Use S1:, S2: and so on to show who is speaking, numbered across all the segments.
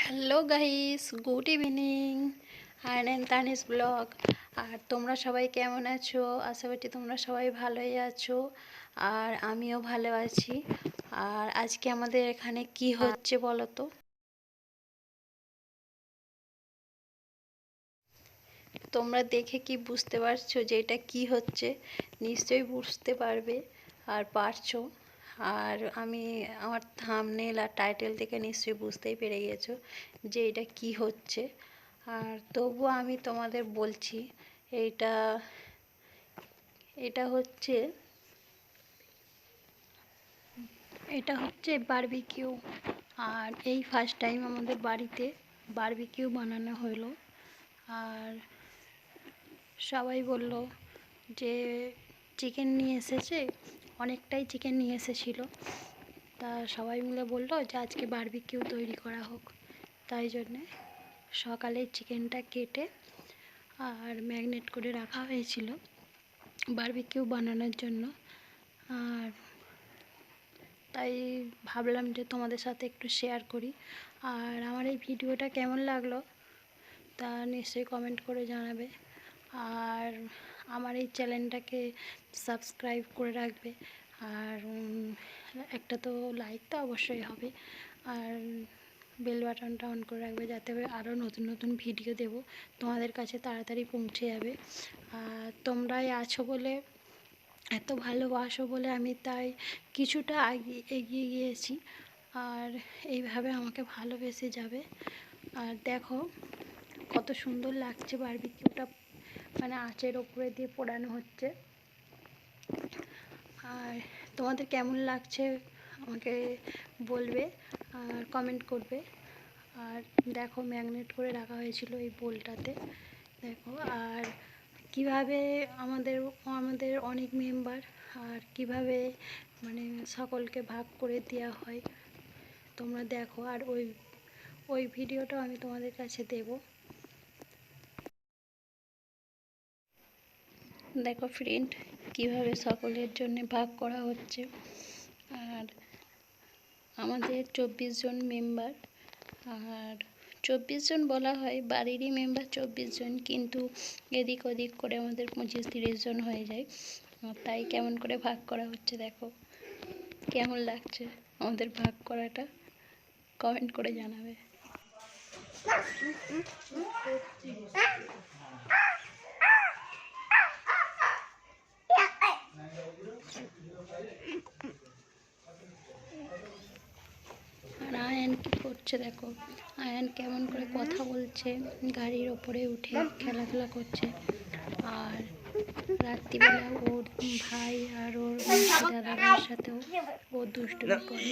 S1: Hello guys good evening আর এন তানিস ব্লগ আর তোমরা সবাই কেমন আছো? আশা করছি তোমরা সবাই ভালোই আছো, আর আমিও ভালো আছি। আর আজকে আমাদের এখানে কি হচ্ছে বলো তো তোমরা দেখে কি বুঝতে পারছ যে এটা কি হচ্ছে? নিশ্চয়ই বুঝতে পারবে আর পারছ। আর আমি আমার থামনেল আর টাইটেল থেকে নিশ্চয়ই বুঝতেই পেরে গেছো যে এটা কি হচ্ছে। আর তবুও আমি তোমাদের বলছি এইটা এটা হচ্ছে এটা হচ্ছে বারবিকিউ আর এই ফার্স্ট টাইম আমাদের বাড়িতে বারবিকিউ বানানো হলো। আর সবাই বলল যে চিকেন নিয়ে এসেছে অনেকটাই চিকেন নিয়ে এসেছিল। তা সবাই মিলে বলল যে, আজকে বারবিকিউ তৈরি করা হোক। তাই জন্যে সকালে চিকেনটা কেটে আর ম্যাগনেট করে রাখা হয়েছিল বারবিকিউ বানানোর জন্য। আর তাই ভাবলাম যে, তোমাদের সাথে একটু শেয়ার করি। আর আমার এই ভিডিওটা কেমন লাগল তা নিশ্চয়ই কমেন্ট করে জানাবে। আর আমার এই চ্যানেলটাকে সাবস্ক্রাইব করে রাখবে। আর একটা তো লাইক তো অবশ্যই হবে। আর বেল বাটনটা অন করে রাখবে যাতে আরও নতুন নতুন ভিডিও দেব। তোমাদের কাছে তাড়াতাড়ি পৌঁছে যাবে। আর তোমরাই আছো বলে, এত ভালোবাসো বলে আমি তাই কিছুটা এগিয়ে গিয়েছি। আর এইভাবে আমাকে ভালোবেসে যাবে। আর দেখো কত সুন্দর লাগছে বারবিকিউটা মানে আঁচের ওপরে দিয়ে পোড়ানো হচ্ছে। আর তোমাদের কেমন লাগছে আমাকে বলবে আর কমেন্ট করবে। আর দেখো ম্যাগনেট করে রাখা হয়েছিল এই বোলটাতে। দেখো, আর কীভাবে আমাদের আমাদের অনেক মেম্বার আর কীভাবে মানে সকলকে ভাগ করে দেওয়া হয়, তোমরা দেখো। আর ওই ওই ভিডিওটাও আমি তোমাদের কাছে দেবো। দেখো ফ্রেন্ড কীভাবে সকলের জন্য ভাগ করা হচ্ছে। আর আমাদের চব্বিশ জন মেম্বার আর চব্বিশ জন বলা হয়, বাড়িরই মেম্বার চব্বিশ জন, কিন্তু এদিক ওদিক করে আমাদের পঁচিশ তিরিশ জন হয়ে যায়। তাই কেমন করে ভাগ করা হচ্ছে দেখো। কেমন লাগছে আমাদের ভাগ করাটা? কমেন্ট করে জানাবে। আয়ান কি করছে দেখো। আয়ান কেমন করে কথা বলছে, গাড়ির ওপরে উঠে খেলাধুলা করছে। আর রাত্রিবেলা ওর ভাই আর ওর দাদার সাথেও ও দুষ্টুমি করে।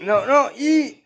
S2: No, no, y